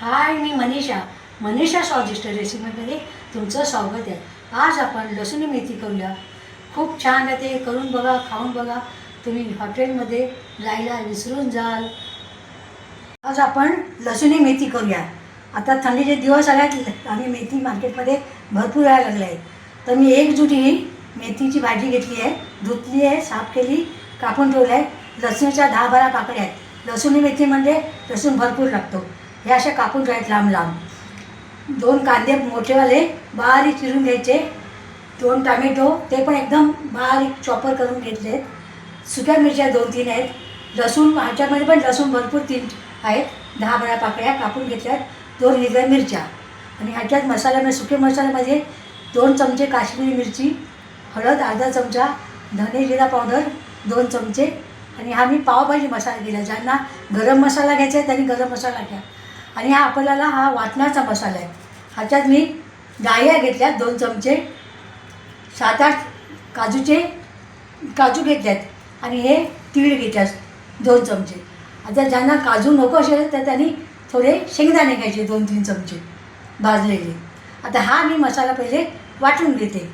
हाय मी मनीषा. मनीषा स्वादिष्ट रेसिपीमध्ये तुमचं स्वागत आहे. आज आपण लसूणी मेथी करूया. खूप छान आहे ते. करून बघा खाऊन बघा. तुम्ही हॉटेलमध्ये जायला विसरून जाल. आज आपण लसूणी मेथी करूया. आता थंडीचे दिवस आल्यात आणि मेथी मार्केटमध्ये भरपूर यायला लागले आहे तर मी एकजुटीने मेथीची भाजी घेतली आहे. धुतली आहे साफ केली कापून ठेवलं आहे. लसूणच्या दहा बारा पाकळ्या आहेत. लसूणी मेथी म्हणजे लसूण भरपूर लागतो. हे अशा कापून घ्यायत लांब लांब. दोन कांदे मोठेवाले बारीक चिरून घ्यायचे. दोन टामॅटो ते पण एकदम बारीक चॉपर करून घेतले आहेत सुक्या मिरच्या दोन तीन आहेत. लसूण ह्याच्यामध्ये पण लसूण भरपूर तीन आहेत. दहा बारा पाकळ्या कापून घेतल्या आहेत दोन हिरव्या मिरच्या. आणि ह्याच्यात मसाल्यामध्ये सुके मसाल्यामध्ये दोन चमचे काश्मीरी मिरची हळद अर्धा चमचा धने जिरा पावडर दोन चमचे. आणि हा मी पावभाजी मसाला दिला ज्यांना गरम मसाला घ्यायचा आहे त्यांनी गरम मसाला घ्या. आणि हा आपल्याला हा वाटणाचा मसाला आहे ह्याच्यात मी डाळ्या घेतल्या दोन चमचे सात आठ काजूचे काजू घेतल्यात आणि हे तीळ घेतल्यात दोन चमचे. आता ज्यांना काजू नको असेल तर त्यांनी थोडे शेंगदाणे घ्यायचे दोन तीन चमचे भाजलेले. आता हा मी मसाला पहिले वाटून घेते.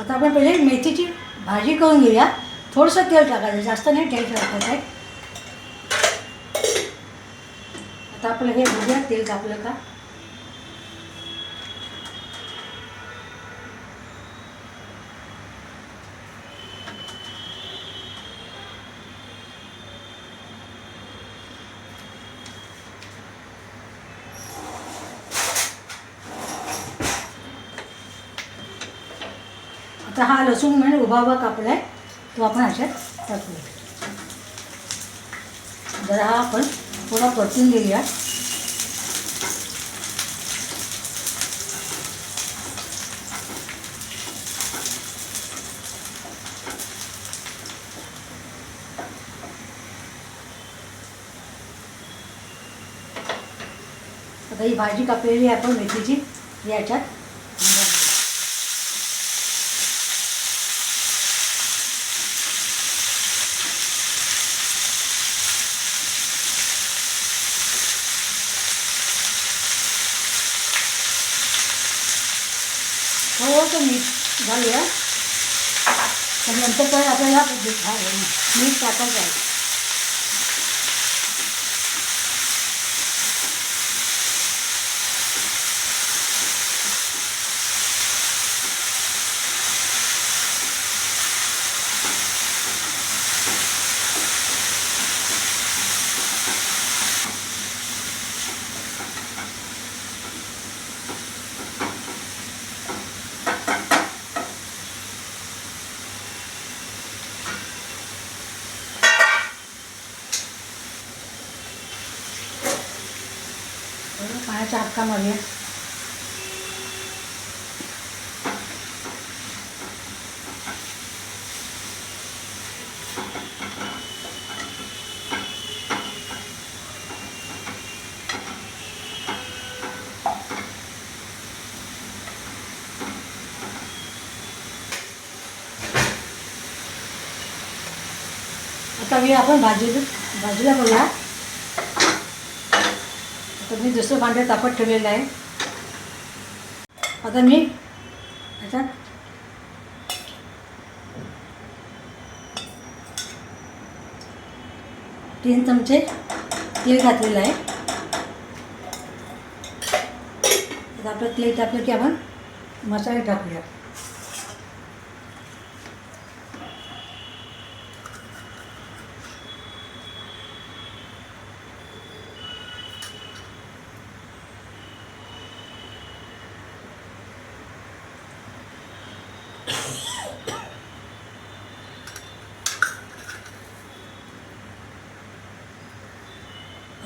आता आपण पहिले मेथीची भाजी करून घेऊया. थोडंसं तेल टाकायचं जास्त नाही तेल टाकायचं आहे. आता आपलं हे बघूया तेल टाकलं का? आता हा लसूण म्हणजे उभा उभा कापला आहे तो आपण अशात टाकूया. जरा हा आपण थोडा घेऊया आता ही। भाजी आहे आपण मेथीची याच्यात थोडंसं मीठ घालूया पण नंतर काय आपल्याला मीठ टाकायचं आहे थोडं पाण्याचा हक्का मारूया आता मी आपण भाजी बाजूला करूया तर मी दुसरं भांडं तापत ठेवलेलं आहे. आता मी आता तीन चमचे तेल घातलेलं आहे. आता आपलं तेल टाकलं की आपण मसाले टाकूया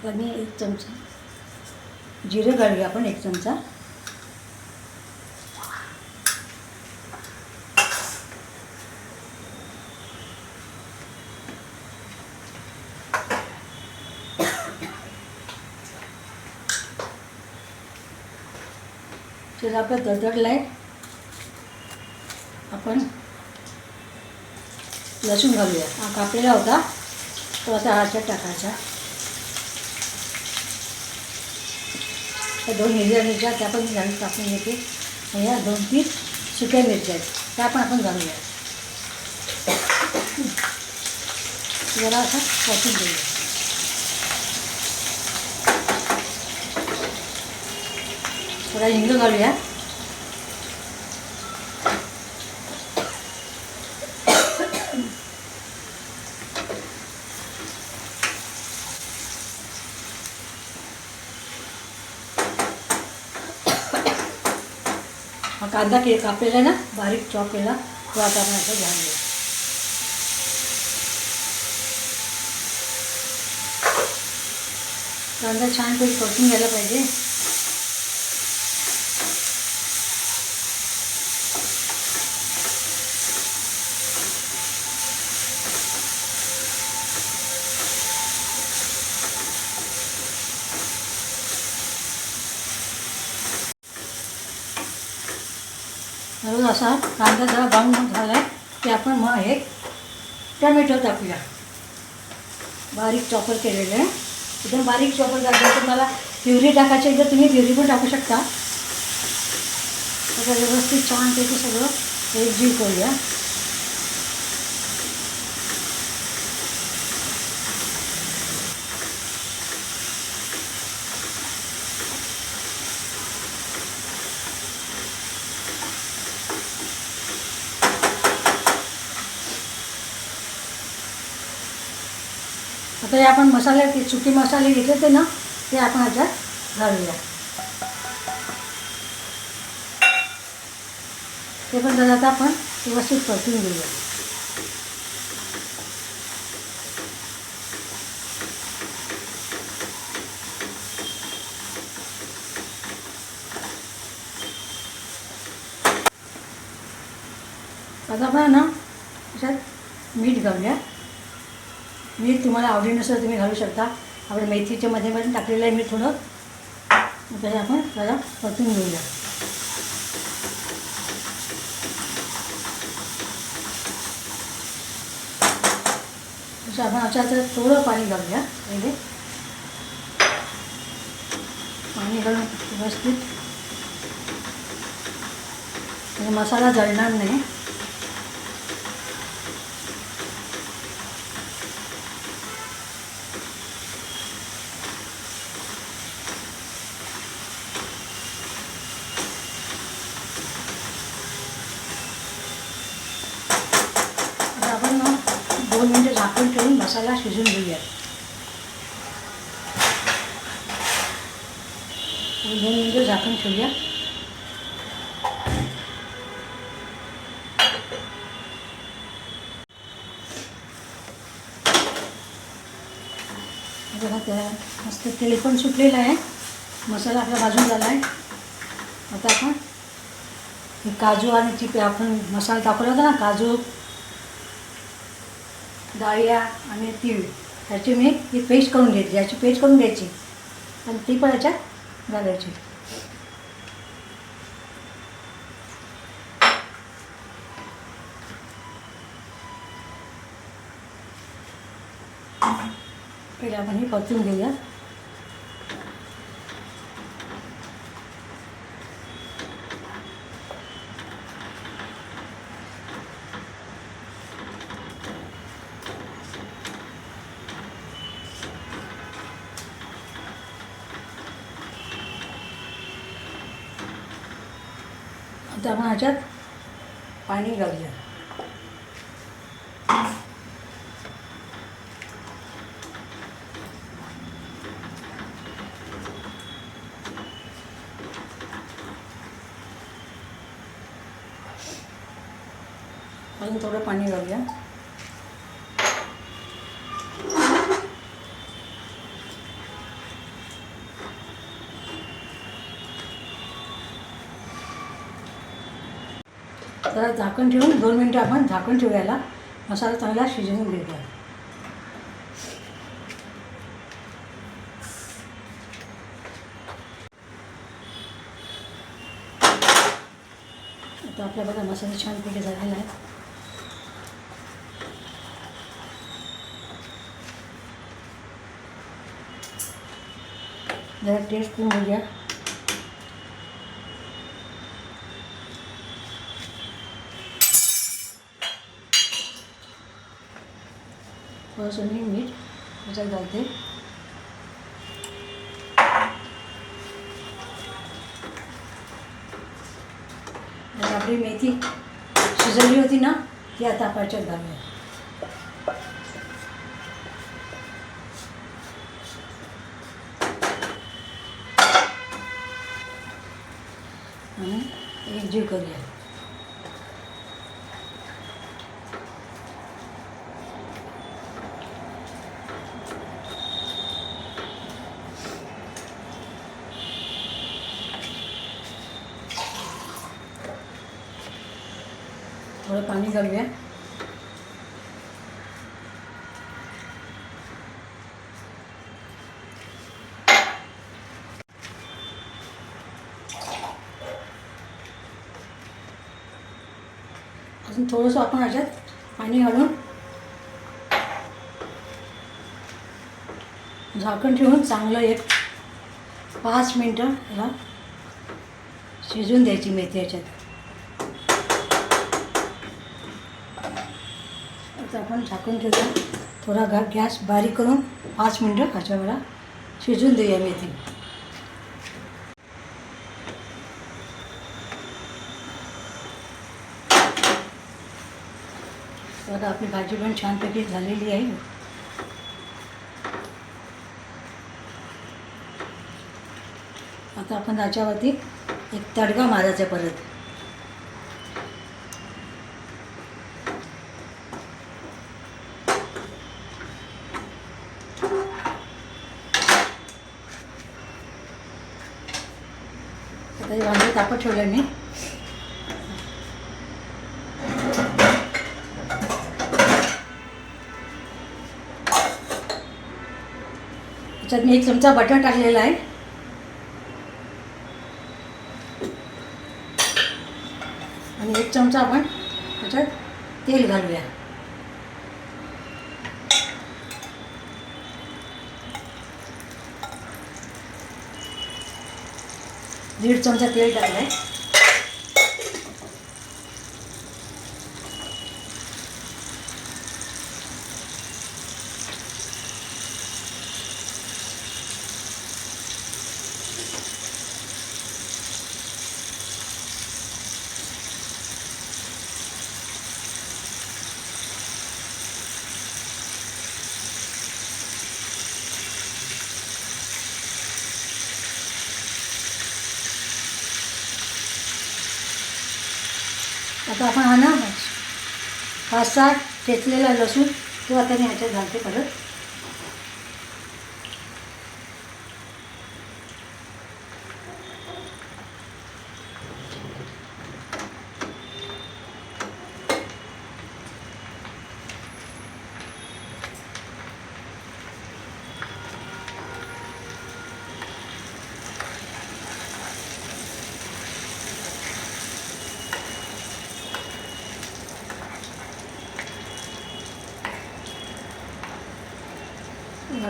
आता मी एक चमचा जिरे घालूया आपण एक चमचा. तर आपलं ददडला आहे आपण लसूण घालूया. हा कापलेला होता. तो आता ह्याच्यात टाकायचा. त्या दोन हिरव्या मिरच्या त्या पण मी घालून टाकून घेते. आणि या दोन तीन सुक्या मिरच्या आहेत त्या पण आपण घालूया जरा असं परतून देऊया थोडा हिंग घालूया. हा कांदा के कापलेला आहे ना बारीक चॉप केला तो आता आपण असं घ्यायला घेऊ. कांदा छानपैकी परतून घ्यायला पाहिजे. रोज असा कांदा जरा बांग झाला आहे की आपण मग हे टमॅटो टाकूया. बारीक चॉपर केलेलं. आहे एकदम बारीक चॉपर टाकलं तर मला प्युरी टाकायची आहे तर तुम्ही प्युरी पण टाकू शकता. आता व्यवस्थित छानपैकी सगळं एकजीव करूया. जे आपण मसाले ते सुके मसाले घेतले ते ना ते आपण ह्याच्यात घालूया. ते पण जरा आता आपण व्यवस्थित परतून घेऊया. आता आपण ना त्याच्यात मीठ घालूया. मीठ तुम्हाला आवडीनुसार तुम्ही घालू शकता. आपण मेथीच्या मध्ये मध्ये टाकलेलं आहे मीठ थोडं. मग त्याला आपण त्याला परतून घेऊया. तसं आपण तर थोडं पाणी घालूया पहिले. पाणी घालून व्यवस्थित. म्हणजे मसाला जळणार नाही आता आपण ना दोन मिनटं झाकून ठेवून मसाला शिजून घेऊयात. दोन मिनटं झाकून ठेवूया बघा त्या मस्त तेल पण सुटलेलं आहे. मसाला आपला भाजून झाला आहे. आता आपण काजू आणि ती आपण मसाला टाकला होता ना काजू डाळ्या आणि तीळ ह्याची मी ही पेस्ट करून घ्यायची याची पेस्ट करून घ्यायची. आणि ती पण याच्यात घालायची. पहिले आपण हे परतून घेऊया. आता ह्याच्यात पाणी घालूया. अजून थोडं पाणी घालूया. जरा झाकण ठेवून दोन मिनटं आपण झाकण ठेवायला. मसाला चांगला शिजवून घेऊया. आता आपल्या बघा मसाला छानपैकी झालेला आहे जरा टेस्ट पण बघूया. थोडंसं मी मीठ त्याच्यात घालते. आणि आपली मेथी शिजवली होती ना ती आता आपण घालूया. आणि एकजीव करूया थोडं पाणी घालूया अजून थोडंसं आपण ह्याच्यात पाणी घालून झाकण ठेवून चांगलं एक पाच मिनटं ह्याला शिजून द्यायची मेथी याच्यात. फक्त आपण झाकून ठेवूया थोडा घा गॅस बारीक करून पाच मिनटं ह्याच्यावर शिजून देऊया मेथी. आता आपली भाजी पण छानपैकी झालेली आहे. आता आपण त्याच्यावरती एक तडका मारायचा परत. आता हे वांगे तापत ठेवलं मी. त्याच्यात मी एक चमचा बटर टाकलेला आहे. आणि एक चमचा आपण त्याच्यात तेल घालूया. दीड चमचा तेल आहे आता आपण हा पाच सहा ठेचलेला लसूण किंवा त्याने ह्याच्यात घालते परत.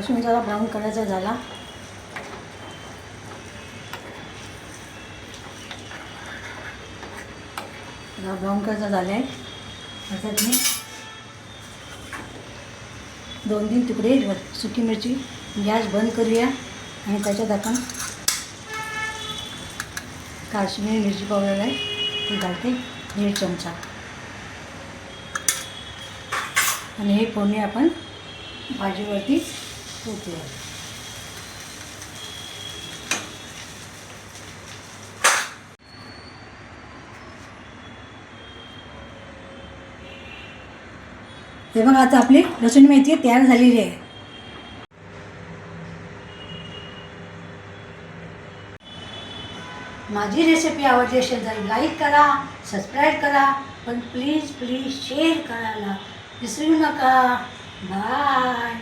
लसूण जरा ब्राऊन करायचा झाला. जरा ब्राऊन करायचा झाला आहे त्याच्यात मी दोन तीन तुकडे सुकी मिरची गॅस बंद करूया आणि त्याच्यात आपण काश्मीरी मिरची पावडर आहे ती घालते दीड चमचा. आणि हे फोडणी आपण भाजीवरती ओतूया हे बघा आता आपली लसूण मेथी तयार झालेली आहे. माझी रेसिपी आवडली असेल तर लाईक करा सबस्क्राईब करा पण प्लीज प्लीज शेअर करायला विसरू नका. बाय